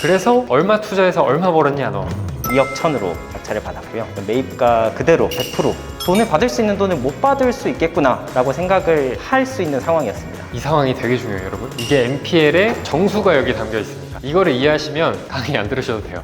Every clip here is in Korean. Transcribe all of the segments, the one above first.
그래서 얼마 투자해서 얼마 벌었냐 너? 2억 천으로 낙찰을 받았고요. 매입가 그대로 100% 돈을 받을 수 있는 돈을 못 받을 수 있겠구나라고 생각을 할 수 있는 상황이었습니다. 이 상황이 되게 중요해요 여러분. 이게 NPL의 정수가 여기 담겨 있습니다. 이거를 이해하시면 강의 안 들으셔도 돼요.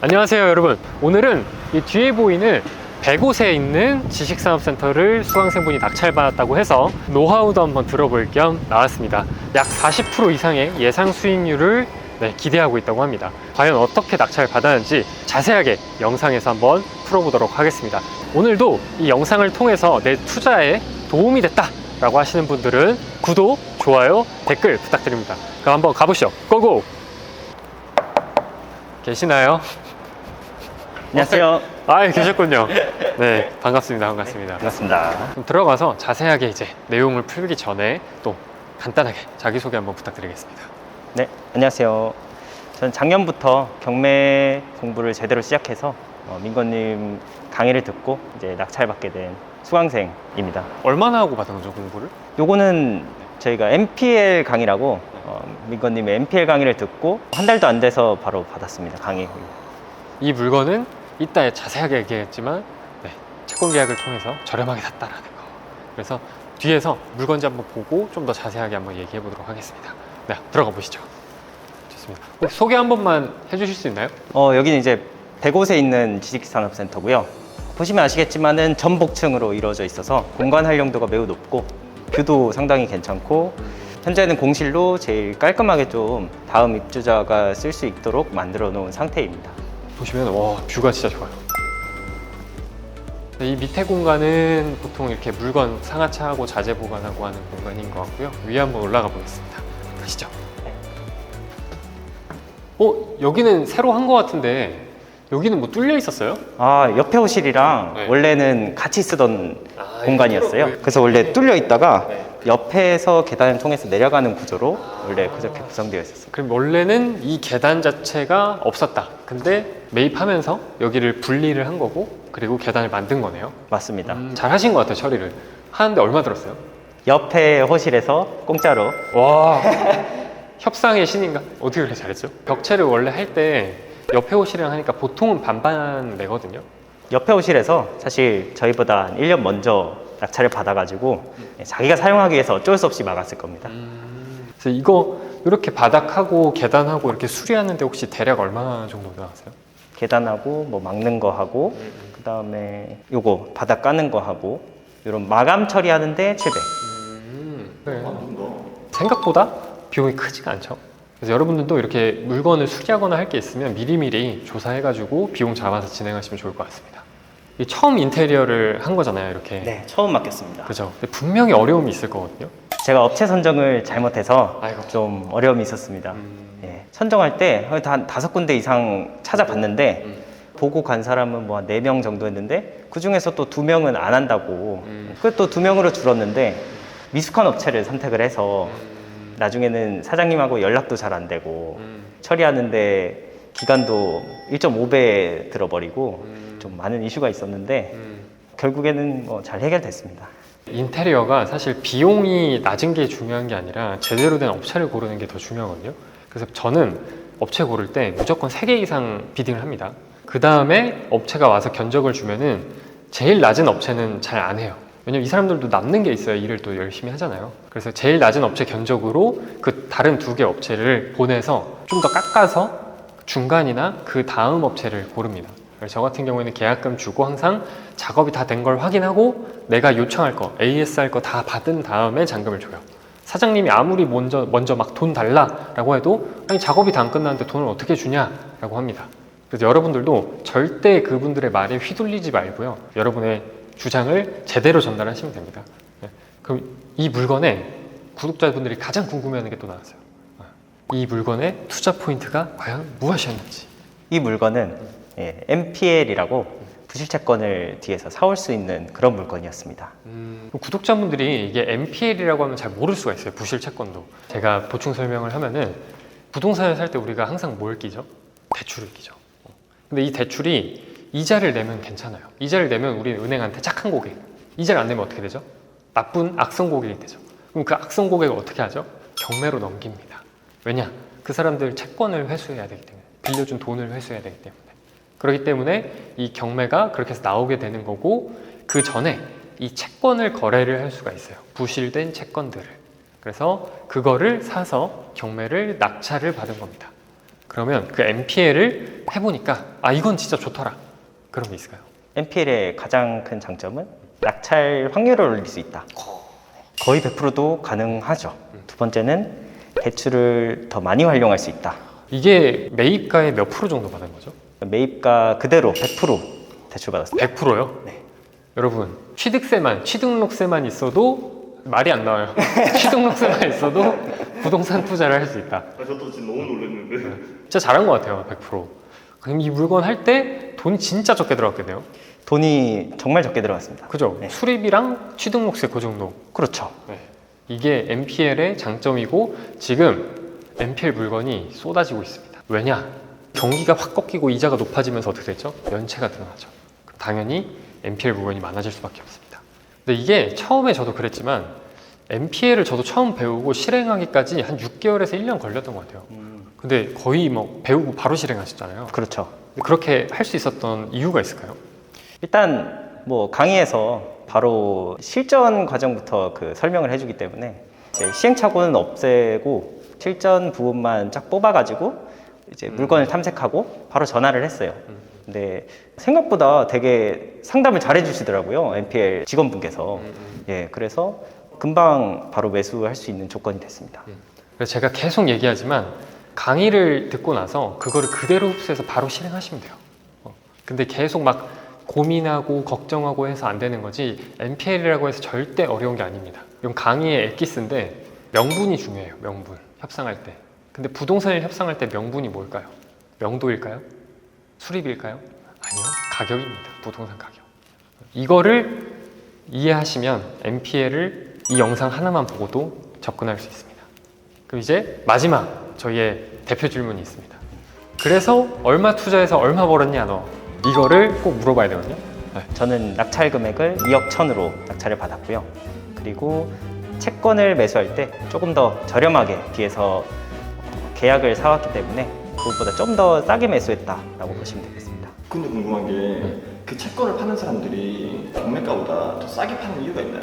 안녕하세요 여러분. 오늘은 이 뒤에 보이는 100곳에 있는 지식산업센터를 수강생분이 낙찰받았다고 해서 노하우도 한번 들어볼 겸 나왔습니다. 약 40% 이상의 예상 수익률을 네, 기대하고 있다고 합니다. 과연 어떻게 낙찰 받았는지 자세하게 영상에서 한번 풀어보도록 하겠습니다. 오늘도 이 영상을 통해서 내 투자에 도움이 됐다 라고 하시는 분들은 구독, 좋아요, 댓글 부탁드립니다. 그럼 한번 가보시죠. 고고! 계시나요? 안녕하세요. 아, 계셨군요. 네, 반갑습니다. 반갑습니다. 반갑습니다. 그럼 들어가서 자세하게 이제 내용을 풀기 전에 또 간단하게 자기소개 한번 부탁드리겠습니다. 네, 안녕하세요. 저는 작년부터 경매 공부를 제대로 시작해서 어, 민건님 강의를 듣고 이제 낙찰 받게 된 수강생입니다. 얼마나 하고 받은 거죠, 공부를? 요거는 저희가 MPL 강의라고 어, 민건님의 MPL 강의를 듣고 한 달도 안 돼서 바로 받았습니다. 강의. 이 물건은 이따 자세하게 얘기했지만 네, 채권 계약을 통해서 저렴하게 샀다라는 거. 그래서 뒤에서 물건지 한번 보고 좀 더 자세하게 한번 얘기해 보도록 하겠습니다. 네, 들어가 보시죠. 좋습니다. 혹시 소개 한 번만 해주실 수 있나요? 어, 여기는 이제 100곳에 있는 지식산업센터고요. 보시면 아시겠지만은 전복층으로 이루어져 있어서 공간 활용도가 매우 높고 뷰도 상당히 괜찮고 현재는 공실로 제일 깔끔하게 좀 다음 입주자가 쓸 수 있도록 만들어 놓은 상태입니다. 보시면 와 뷰가 진짜 좋아요. 네, 이 밑에 공간은 보통 이렇게 물건 상하차하고 자재 보관하고 하는 공간인 것 같고요. 위에 한번 올라가 보겠습니다. 가시죠. 어 여기는 새로 한 것 같은데 여기는 뭐 뚫려 있었어요? 아, 옆에 호실이랑 네. 원래는 같이 쓰던 아, 공간이었어요. 그래서 원래 뚫려 있다가 네. 옆에서 계단을 통해서 내려가는 구조로 원래 그렇게 구성되어 있었어요. 그럼 원래는 이 계단 자체가 없었다. 근데 매입하면서 여기를 분리를 한 거고 그리고 계단을 만든 거네요. 맞습니다. 음, 잘 하신 것 같아요 처리를. 하는데 얼마 들었어요? 옆에 호실에서 공짜로 와 협상의 신인가? 어떻게 그렇게 잘했죠? 벽체를 원래 할 때 옆에 호실이랑 하니까 보통은 반반 내거든요. 옆에 호실에서 사실 저희보다 한 1년 먼저 낙찰을 받아가지고 자기가 사용하기 위해서 어쩔 수 없이 막았을 겁니다. 그래서 이거 이렇게 바닥하고 계단하고 이렇게 수리하는데 혹시 대략 얼마 정도 나왔어요? 계단하고 뭐 막는 거 하고 그 다음에 요거 바닥 까는 거 하고 이런 마감 처리하는데 700. 네. 생각보다 비용이 크지가 않죠. 그래서 여러분들도 이렇게 물건을 수리하거나 할 게 있으면 미리미리 조사해가지고 비용 잡아서 진행하시면 좋을 것 같습니다. 이 처음 인테리어를 한 거잖아요, 이렇게. 네, 처음 맡겼습니다. 그죠. 근데 분명히 어려움이 있을 거거든요. 제가 업체 선정을 잘못해서 아이고. 좀 어려움이 있었습니다. 음. 예, 선정할 때 한 다섯 군데 이상 찾아봤는데 음. 보고 간 사람은 뭐 한 네 명 정도 했는데 그 중에서 또 두 명은 안 한다고 음. 그또 두 명으로 줄었는데 미숙한 업체를 선택을 해서 음. 나중에는 사장님하고 연락도 잘 안 되고 음. 처리하는데 기간도 1.5배 들어버리고 음. 좀 많은 이슈가 있었는데 음. 결국에는 뭐 잘 해결됐습니다. 인테리어가 사실 비용이 낮은 게 중요한 게 아니라 제대로 된 업체를 고르는 게 더 중요하거든요. 그래서 저는 업체 고를 때 무조건 3개 이상 비딩을 합니다. 그 다음에 업체가 와서 견적을 주면은 제일 낮은 업체는 잘 안 해요. 왜냐면 이 사람들도 남는 게 있어요. 일을 또 열심히 하잖아요. 그래서 제일 낮은 업체 견적으로 그 다른 두 개 업체를 보내서 좀 더 깎아서 중간이나 그 다음 업체를 고릅니다. 그래서 저 같은 경우에는 계약금 주고 항상 작업이 다 된 걸 확인하고 내가 요청할 거, AS 할 거 다 받은 다음에 잔금을 줘요. 사장님이 아무리 먼저 먼저 막 돈 달라라고 해도 아니 작업이 다 안 끝났는데 돈을 어떻게 주냐라고 합니다. 그래서 여러분들도 절대 그분들의 말에 휘둘리지 말고요. 여러분의 주장을 제대로 전달하시면 됩니다. 네. 그럼 이 물건에 구독자분들이 가장 궁금해하는 게 또 나왔어요. 아, 이 물건의 투자 포인트가 과연 무엇이었는지. 이 물건은 예, MPL이라고 부실채권을 뒤에서 사올 수 있는 그런 물건이었습니다. 음, 구독자분들이 이게 MPL이라고 하면 잘 모를 수가 있어요. 부실 채권도. 제가 보충 설명을 하면은 부동산을 살 때 우리가 항상 뭘 끼죠? 대출을 끼죠. 어. 근데 이 대출이 이자를 내면 괜찮아요. 이자를 내면 우리 은행한테 착한 고객. 이자를 안 내면 어떻게 되죠? 나쁜 악성 고객이 되죠. 그럼 그 악성 고객을 어떻게 하죠? 경매로 넘깁니다. 왜냐? 그 사람들 채권을 회수해야 되기 때문에 빌려준 돈을 회수해야 되기 때문에 그렇기 때문에 이 경매가 그렇게 해서 나오게 되는 거고 그 전에 이 채권을 거래를 할 수가 있어요. 부실된 채권들을. 그래서 그거를 사서 경매를 낙찰을 받은 겁니다. 그러면 그 MPL을 해보니까 아 이건 진짜 좋더라. 그런 게 있을까요? NPL의 가장 큰 장점은 낙찰 확률을 올릴 수 있다. 거의 100%도 가능하죠. 두 번째는 대출을 더 많이 활용할 수 있다. 이게 매입가의 몇 프로 정도 받은 거죠? 매입가 그대로 100% 대출 받았습니다. 100%요? 네. 여러분 취득세만 취등록세만 있어도 말이 안 나와요. 취등록세만 있어도 부동산 투자를 할 수 있다. 아, 저도 지금 너무 놀랐는데. 진짜 잘한 것 같아요, 100%. 그럼 이 물건 할 때 돈이 진짜 적게 들어갔겠네요. 돈이 정말 적게 들어갔습니다. 그죠? 네. 수리비랑 취등록세 그 정도. 그렇죠. 이게 MPL의 장점이고 지금 MPL 물건이 쏟아지고 있습니다. 왜냐? 경기가 확 꺾이고 이자가 높아지면서 어떻게 됐죠? 연체가 늘어나죠. 당연히 MPL 물건이 많아질 수밖에 없습니다. 근데 이게 처음에 저도 그랬지만 MPL을 저도 처음 배우고 실행하기까지 한 6개월에서 1년 걸렸던 것 같아요. 근데 거의 뭐 배우고 바로 실행하셨잖아요. 그렇죠. 그렇게 할 수 있었던 이유가 있을까요? 일단 뭐 강의에서 바로 실전 과정부터 그 설명을 해주기 때문에 시행착오는 없애고 실전 부분만 쫙 뽑아가지고 이제 물건을 탐색하고 바로 전화를 했어요. 근데 생각보다 되게 상담을 잘 해주시더라고요. NPL 직원분께서. 예, 그래서 금방 바로 매수할 수 있는 조건이 됐습니다. 그래서 제가 계속 얘기하지만 강의를 듣고 나서 그거를 그대로 흡수해서 바로 실행하시면 돼요. 어, 근데 계속 막 고민하고 걱정하고 해서 안 되는 거지 NPL이라고 해서 절대 어려운 게 아닙니다. 이건 강의의 엑기스인데 명분이 중요해요. 명분 협상할 때. 근데 부동산을 협상할 때 명분이 뭘까요? 명도일까요? 수리비일까요? 아니요. 가격입니다. 부동산 가격. 이거를 이해하시면 NPL을 이 영상 하나만 보고도 접근할 수 있습니다. 그럼 이제 마지막 저희의 대표 질문이 있습니다. 그래서 얼마 투자해서 얼마 벌었냐 너 이거를 꼭 물어봐야 되거든요. 네. 저는 낙찰 금액을 2억 천으로 낙찰을 받았고요. 그리고 채권을 매수할 때 조금 더 저렴하게 뒤에서 계약을 사왔기 때문에 그것보다 좀 더 싸게 매수했다라고 보시면 되겠습니다. 근데 궁금한 게 그 채권을 파는 사람들이 경매가보다 더 싸게 파는 이유가 있나요?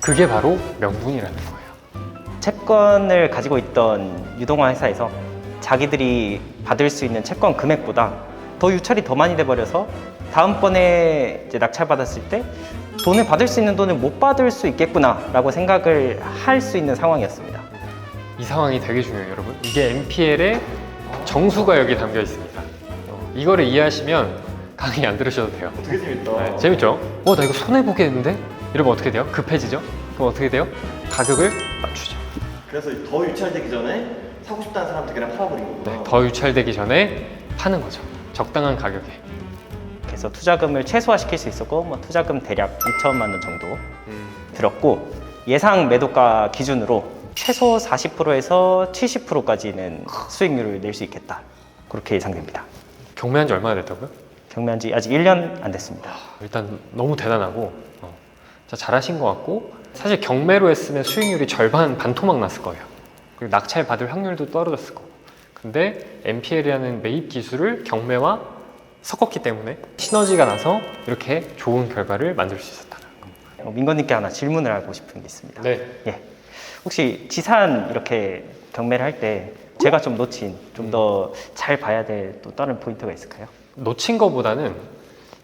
그게 바로 명분이라는 거예요. 채권을 가지고 있던 유동화 회사에서 자기들이 받을 수 있는 채권 금액보다 더 유찰이 더 많이 돼버려서 다음번에 이제 낙찰 받았을 때 돈을 받을 수 있는 돈을 못 받을 수 있겠구나라고 생각을 할 수 있는 상황이었습니다. 이 상황이 되게 중요해요, 여러분. 이게 NPL의 정수가 여기 담겨 있습니다. 어, 이거를 이해하시면 강의 안 들으셔도 돼요. 되게 재밌다. 네, 재밌죠? 어, 나 이거 손해보겠는데? 이러면 어떻게 돼요? 급해지죠? 그럼 어떻게 돼요? 가격을 맞추죠. 그래서 더 유찰되기 전에 사고 싶다는 사람들 그냥 팔아버린 거구나. 네, 더 유찰되기 전에 파는 거죠. 적당한 가격에. 그래서 투자금을 최소화시킬 수 있었고 뭐 투자금 대략 2천만 원 정도 들었고 예상 매도가 기준으로 최소 40%에서 70%까지는 수익률을 낼 수 있겠다 그렇게 예상됩니다. 경매한 지 얼마나 됐다고요? 경매한 지 아직 1년 안 됐습니다. 일단 너무 대단하고 어, 진짜 잘하신 것 같고 사실 경매로 했으면 수익률이 절반 반토막 났을 거예요. 그리고 낙찰 받을 확률도 떨어졌을 거고. 근데 NPL이라는 매입 기술을 경매와 섞었기 때문에 시너지가 나서 이렇게 좋은 결과를 만들 수. 어, 민건님께 하나 질문을 하고 싶은 게 있습니다. 네. 예. 혹시 지산 이렇게 경매를 할 때 제가 좀 놓친 좀 더 잘 봐야 될 또 다른 포인트가 있을까요? 놓친 거보다는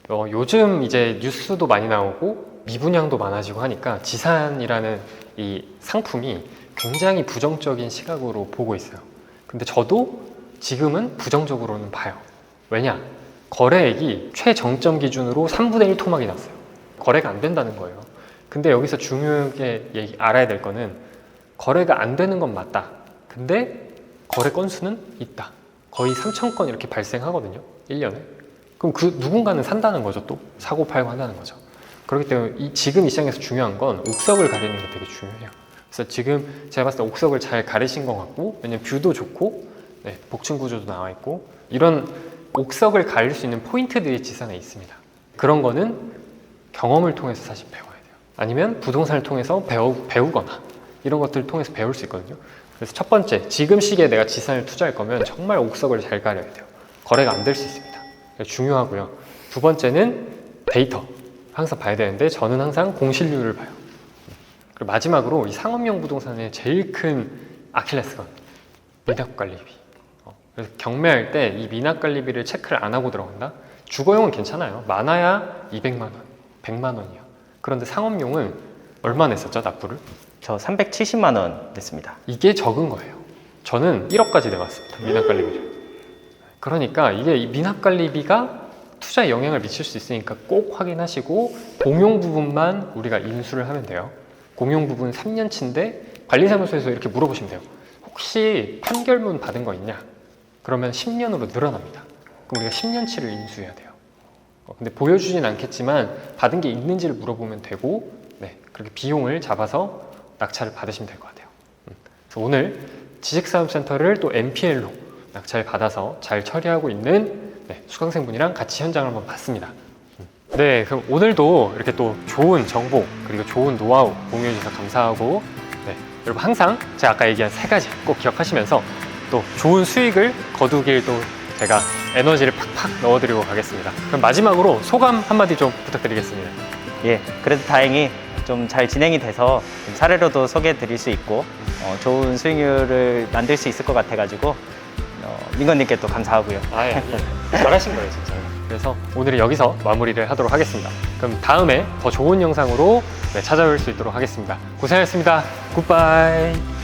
어, 요즘 이제 뉴스도 많이 나오고 미분양도 많아지고 하니까 지산이라는 이 상품이 굉장히 부정적인 시각으로 보고 있어요. 근데 저도 지금은 부정적으로는 봐요. 왜냐? 거래액이 최정점 기준으로 3분의 1 토막이 났어요. 거래가 안 된다는 거예요. 근데 여기서 중요하게 얘기- 알아야 될 거는 거래가 안 되는 건 맞다. 근데 거래 건수는 있다. 거의 3천 건 이렇게 발생하거든요. 1년에. 그럼 그 누군가는 산다는 거죠. 또 사고 팔고 한다는 거죠. 그렇기 때문에 이 지금 이 시장에서 중요한 건 옥석을 가리는 게 되게 중요해요. 그래서 지금 제가 봤을 때 옥석을 잘 가리신 것 같고 왜냐면 뷰도 좋고 네, 복층 구조도 나와 있고 이런 옥석을 가릴 수 있는 포인트들이 지산에 있습니다. 그런 거는 경험을 통해서 사실 돼요. 아니면 부동산을 통해서 배우, 배우거나 이런 것들을 통해서 배울 수 있거든요. 그래서 첫 번째, 지금 시기에 내가 지산을 투자할 거면 정말 옥석을 잘 가려야 돼요. 거래가 안 될 수 있습니다. 중요하고요. 두 번째는 데이터. 항상 봐야 되는데 저는 항상 공실률을 봐요. 그리고 마지막으로 이 상업용 부동산의 제일 큰 아킬레스건 미납 관리비. 어, 그래서 경매할 때 이 미납 관리비를 체크를 안 하고 들어간다. 주거용은 괜찮아요. 많아야 200만 원, 100만 원이요. 그런데 상업용은 얼마 냈었죠 납부를? 저 370만 원 냈습니다. 이게 적은 거예요. 저는 1억까지 내봤습니다. 미납관리비를. 그러니까 이게 이 미납관리비가 투자에 영향을 미칠 수 있으니까 꼭 확인하시고 공용 부분만 우리가 인수를 하면 돼요. 공용 부분 3년치인데 관리사무소에서 이렇게 물어보시면 돼요. 혹시 판결문 받은 거 있냐? 그러면 10년으로 늘어납니다. 그럼 우리가 10년치를 인수해야 돼요. 어, 근데 보여주진 않겠지만 받은 게 있는지를 물어보면 되고 네, 그렇게 비용을 잡아서 낙찰을 받으시면 될 것 같아요. 음, 그래서 오늘 지식사업센터를 또 NPL로 낙찰 받아서 잘 처리하고 있는 네, 수강생분이랑 같이 현장을 한번 봤습니다. 음. 네, 그럼 오늘도 이렇게 또 좋은 정보 그리고 좋은 노하우 공유해 주셔서 감사하고 네, 여러분 항상 제가 아까 얘기한 세 가지 꼭 기억하시면서 또 좋은 수익을 거두길 또 제가 에너지를 팍팍 넣어드리고 가겠습니다. 그럼 마지막으로 소감 한마디 좀 부탁드리겠습니다. 예, 그래도 다행히 좀 잘 진행이 돼서 좀 사례로도 소개해 드릴 수 있고 어, 좋은 수익률을 만들 수 있을 것 같아가지고 어, 민건님께 또 감사하고요. 아예 아니에요. 잘하신 거예요 진짜. 그래서 오늘은 여기서 마무리를 하도록 하겠습니다. 그럼 다음에 더 좋은 영상으로 네, 찾아올 수 있도록 하겠습니다. 고생하셨습니다. 굿바이.